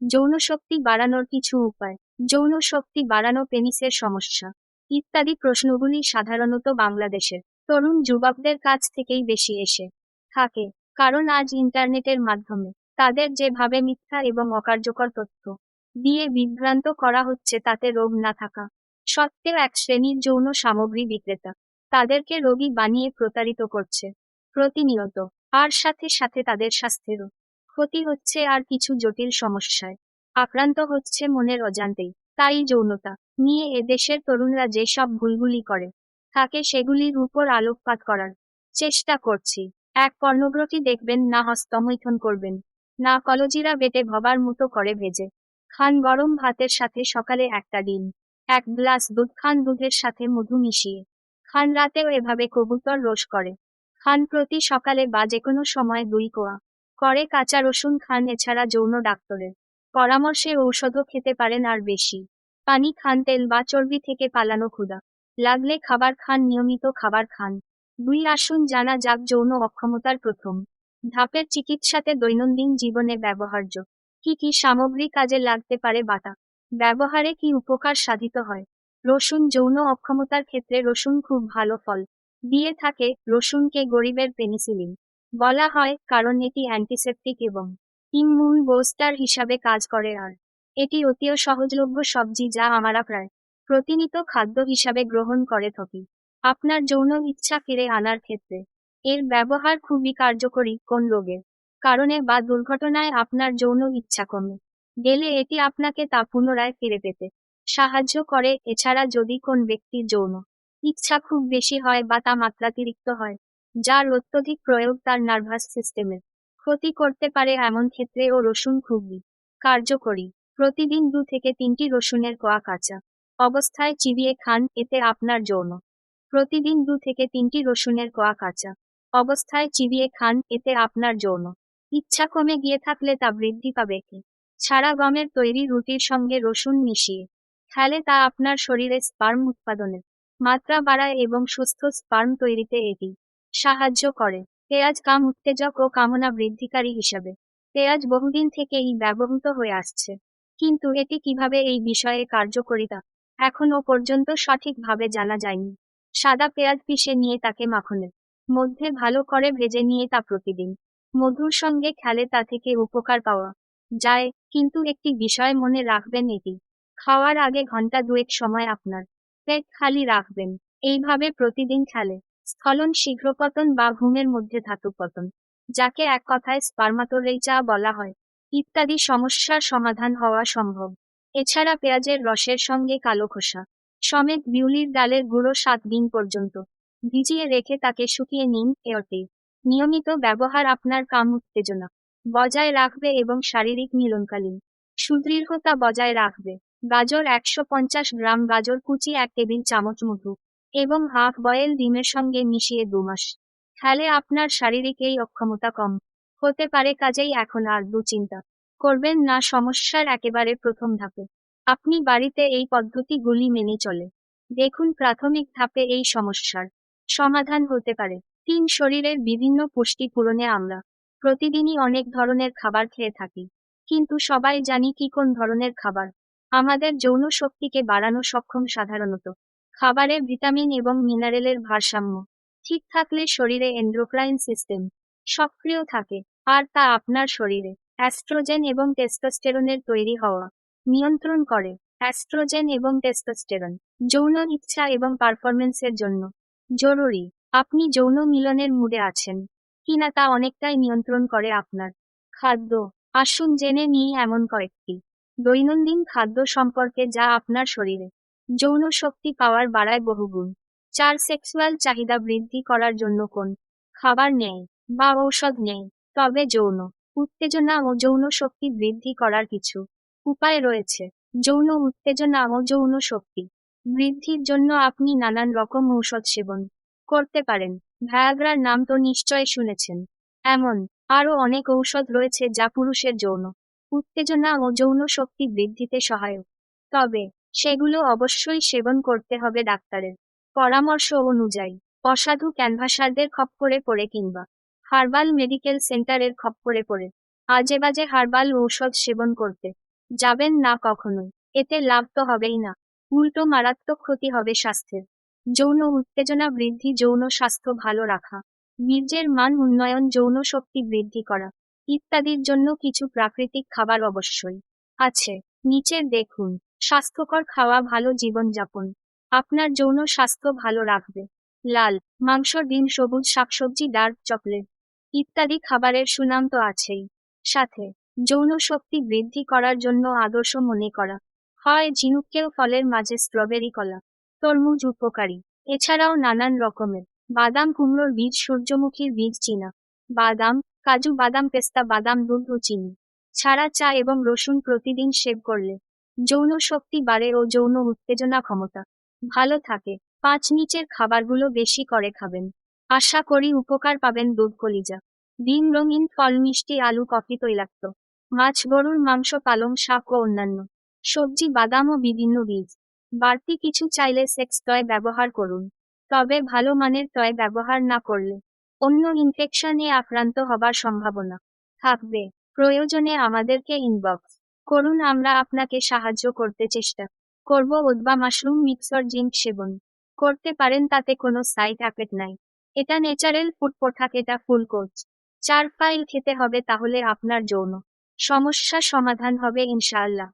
যৌন শক্তি বাড়ানোর কিছু উপায়। যৌন শক্তি বাড়ানো পেনিসের সমস্যা। ইত্যাদি প্রশ্নগুলি সাধারণত বাংলাদেশের তরুণ যুবকদের কাছ থেকেই বেশি এসে থাকে, কারণ আজ ইন্টারনেটের মাধ্যমে তাদের যেভাবে মিথ্যা এবং অকার্যকর তথ্য দিয়ে বিভ্রান্ত করা হচ্ছে তাতে রোগ না থাকা সত্ত্বেও এক শ্রেণির যৌন সামগ্রী বিক্রেতা তাদেরকে রোগী বানিয়ে প্রতারিত করছে। প্রতিনিয়ত, আর সাথে সাথে তাদের স্বাস্থ্যেরও ক্ষতি হচ্ছে আর কিছু জটিল সমস্যায়। আক্রান্ত হচ্ছে মনের অজান্তেই। তাই যৌনতা নিয়ে এদেশের তরুণরা যেসব ভুলগুলি করে, তাকে সেগুলির উপর আলোকপাত করার চেষ্টা করছি। এক পর্নোগ্রফি দেখবেন, না হস্তমৈথন করবেন, না কলজিরা বেটে ভবার মতো করে ভেজে খান গরম ভাতের সাথে সকালে একটা ডিম, এক গ্লাস দুধ খান দুধের সাথে মধু মিশিয়ে। খান রাতেও এভাবে কবুতর রোষ করে। খান প্রতি সকালে বা যে কোনো সময় দুই কোয়া করে কাঁচা রসুন খান, এছাড়া যৌন ডাক্তারের পরামর্শে ঔষধও খেতে পারেন আর বেশি। পানি খান, তেল বা চর্বি থেকে পালানো ক্ষুদা লাগলে খাবার খান, নিয়মিত খাবার খান। দুই, আসুন জানা যাক যৌন অক্ষমতার প্রথম ধাপের চিকিৎসাতে দৈনন্দিন জীবনে ব্যবহার্য কি কি সামগ্রী কাজে লাগতে পারে বাটা ব্যবহারে কি উপকার সাধিত হয়? রসুন যৌন অক্ষমতার ক্ষেত্রে রসুন খুব ভালো ফল। দিয়ে থাকে রসুনকে গরিবের পেনিসিলিন। বলা হয়, কারণ এটি অ্যান্টিসেপটিক এবং ইমিউন বোস্টার হিসাবে কাজ করে আর এটি অতিও সহজলভ্য সবজি যা আমরা প্রায় প্রতিনিয়ত খাদ্য হিসাবে গ্রহণ করে থাকি। আপনার যৌন ইচ্ছা ফিরে আনার ক্ষেত্রে এর ব্যবহার খুবই কার্যকরী কোন রোগের কারণে বা দুর্ঘটনায় আপনার যৌন ইচ্ছা কমে গেলে এটি আপনাকে তা পুনরায় ফিরে পেতে সাহায্য করে। এছাড়া যদি কোন ব্যক্তির যৌন ইচ্ছা খুব বেশি হয় বা তা মাত্রাতিরিক্ত হয় যার অত্যধিক প্রয়োগ তার নার্ভাস সিস্টেমের ক্ষতি করতে পারে এমন ক্ষেত্রে ও রসুন খুবই কার্যকরী। প্রতিদিন দু থেকে তিনটি রসুনের কোয়া কাঁচা অবস্থায় চিবিয়ে খান, এতে আপনার যৌন। প্রতিদিন দু থেকে তিনটি রসুনের কোয়া কাঁচা অবস্থায় চিবিয়ে খান, এতে আপনার যৌন। ইচ্ছা কমে গিয়ে থাকলে তা বৃদ্ধি পাবে কি? সারা গমের তৈরি রুটির সঙ্গে রসুন মিশিয়ে খেলে তা আপনার শরীরে স্পার্ম উৎপাদনের মাত্রা বাড়ায় এবং সুস্থ স্পার্ম তৈরিতে এটি সাহায্য করে। পেঁয়াজ কাম উত্তেজক ও কামনা বৃদ্ধিকারী হিসাবে। পেঁয়াজ বহুদিন থেকেই ব্যবহৃত হয়ে আসছে। কিন্তু এটি কীভাবে এই বিষয়ে কার্যকরিতা এখনও পর্যন্ত সঠিকভাবে জানা যায়নি। সাদা পেঁয়াজ পিষে নিয়ে তাকে মাখনের মধ্যে ভালো করে ভেজে নিয়ে তা প্রতিদিন। মধুর সঙ্গে খেলে তা থেকে উপকার পাওয়া যায়, কিন্তু একটি বিষয় মনে রাখবেন এটি। খাওয়ার আগে ঘণ্টা দুয়েক সময় আপনার পেট খালি রাখবেন। এইভাবে প্রতিদিন খেলে। স্থলন শীঘ্রপতন বা ঘুমের মধ্যে ধাতু পতন যাকে এক কথায় স্পার্মাটোরেইচা বলা হয়। ইত্যাদি সমস্যার সমাধান হওয়া সম্ভব। এছাড়া পেঁয়াজের রসের সঙ্গে কালো খোসা, সমেত বিউলির ডালের গুঁড়ো সাত দিন পর্যন্ত, ভিজিয়ে রেখে তাকে শুকিয়ে নিন এরতে নিয়মিত ব্যবহার আপনার কাম উত্তেজনা বজায় রাখবে এবং শারীরিক মিলনকালীন সুদৃঢ়তা বজায় রাখবে। গাজর একশো পঞ্চাশ গ্রাম গাজর কুচি এক টেবিল চামচ মধু এবং হাফ বয়েল ডিমের সঙ্গে মিশিয়ে দুমাস খেলে আপনার শারীরিক এই অক্ষমতা কম। হতে পারে কাজেই এখন আর দুচিন্তা করবেন না, সমস্যার একেবারে প্রথম ধাপে। আপনি বাড়িতে এই পদ্ধতিগুলি মেনে চলে। দেখুন প্রাথমিক ধাপে এই সমস্যার সমাধান হতে পারে। তিন শরীরের বিভিন্ন পুষ্টি পূরণে আমরা প্রতিদিনই অনেক ধরনের খাবার খেয়ে থাকি। কিন্তু সবাই জানি কি কোন ধরনের খাবার। আমাদের যৌন শক্তিকে বাড়ানো সক্ষম সাধারণত। খাবারে ভিটামিন এবং মিনারেলের ভারসাম্য। ঠিক থাকলে শরীরে এন্ড্রোক্রাইন সিস্টেম সক্রিয় থাকে, আর তা আপনার শরীরে অ্যাস্ট্রোজেন এবং টেস্টোস্টেরনের তৈরি হওয়া, নিয়ন্ত্রণ করে। অ্যাস্ট্রোজেন এবং টেস্টোস্টেরন যৌন ইচ্ছা এবং পারফরমেন্সের জন্য জরুরি। আপনি যৌন মিলনের মুডে আছেন কিনা তা অনেকটাই নিয়ন্ত্রণ করে আপনার খাদ্য। আসুন জেনে নিই এমন কয়েকটি দৈনন্দিন খাদ্য সম্পর্কে যা আপনার শরীরে যৌন শক্তি পাওয়ার বাড়ায় বহুগুণ। চার সেক্সুয়াল চাহিদা বৃদ্ধি করার জন্য কোন খাবার নেয় বা ঔষধ নেয় তবে যৌন উত্তেজনা ও যৌন শক্তি বৃদ্ধি করার কিছু উপায় রয়েছে। যৌন উত্তেজনা ও যৌন শক্তি বৃদ্ধির জন্য আপনি নানান রকম ঔষধ সেবন করতে পারেন। ভ্যাগ্রার নাম তো নিশ্চয় শুনেছেন। এমন আরও অনেক ঔষধ রয়েছে যা পুরুষের যৌন উত্তেজনা ও যৌন শক্তি বৃদ্ধিতে সহায়ক। তবে সেগুলো অবশ্যই সেবন করতে হবে ডাক্তারের পরামর্শ অনুযায়ী। অসাধু ক্যানভাসারদের খপ্পরে পড়ে কিংবা হার্বাল মেডিকেল সেন্টারের খপ্পরে পড়ে। আজে বাজে হার্বাল ঔষধ সেবন করতে যাবেন না কখনোই। এতে লাভ তো হবেই না। উল্টো মারাত্মক ক্ষতি হবে স্বাস্থ্যের। যৌন উত্তেজনা বৃদ্ধি, যৌন স্বাস্থ্য ভালো রাখা, বীর্যের মান উন্নয়ন, যৌন শক্তি বৃদ্ধি করা ইত্যাদির জন্য কিছু প্রাকৃতিক খাবার অবশ্যই আছে। নিচের দেখুন। স্বাস্থ্যকর খাওয়া, ভালো জীবনযাপন। আপনার যৌন স্বাস্থ্য ভালো রাখবে। লাল, মাংস, ডিম, সবুজ শাকসবজি, ডার্ক চকলেট ইত্যাদি খাবারের সুনাম তো আছেই। সাথে, যৌন শক্তি বৃদ্ধি করার জন্য আদর্শ মনে করা। হয় ঝিনুককেও ফলের মাঝে স্ট্রবেরি কলা। তরমুজ উপকারী। এছাড়াও নানান রকমের। বাদাম কুমড়োর বীজ, সূর্যমুখীর বীজ, চীনা বাদাম, কাজু বাদাম, পেস্তা বাদাম, দুধ ও চিনি। ছাড়া চা এবং রসুন প্রতিদিন সেব করলে যৌন শক্তি বাড়ে ও যৌন উত্তেজনা ক্ষমতা। ভালো থাকে। পাঁচ নিচের খাবারগুলো বেশি করে খাবেন। আশা করি উপকার পাবেন দুধ কলিজা। ডিম, রঙিন, ফল, মিষ্টি, আলু, কফি, তৈলাক্ত। মাছ, গরুর মাংস, পালং শাক ও অন্যান্য। সবজি, বাদাম ও বিভিন্ন বীজ। বাড়তি কিছু চাইলে সেক্স টয় ব্যবহার করুন। তবে ভালো মানের টয় ব্যবহার না করলে অন্য ইনফেকশনে আক্রান্ত হবার সম্ভাবনা থাকবে। প্রয়োজনে আমাদেরকে ইনবক্স করুন, আমরা আপনাকে সাহায্য করতে চেষ্টা করব। উদ্বা মাশরুম মিক্সর জিঙ্ক সেবন করতে পারেন, তাতে কোনো সাইড এফেক্ট নাই। এটা ন্যাচারাল ফুড পোঠাক এটা ফুল কোচ। চার ফাইল খেতে হবে, তাহলে আপনার যৌন সমস্যা সমাধান হবে ইনশাআল্লাহ।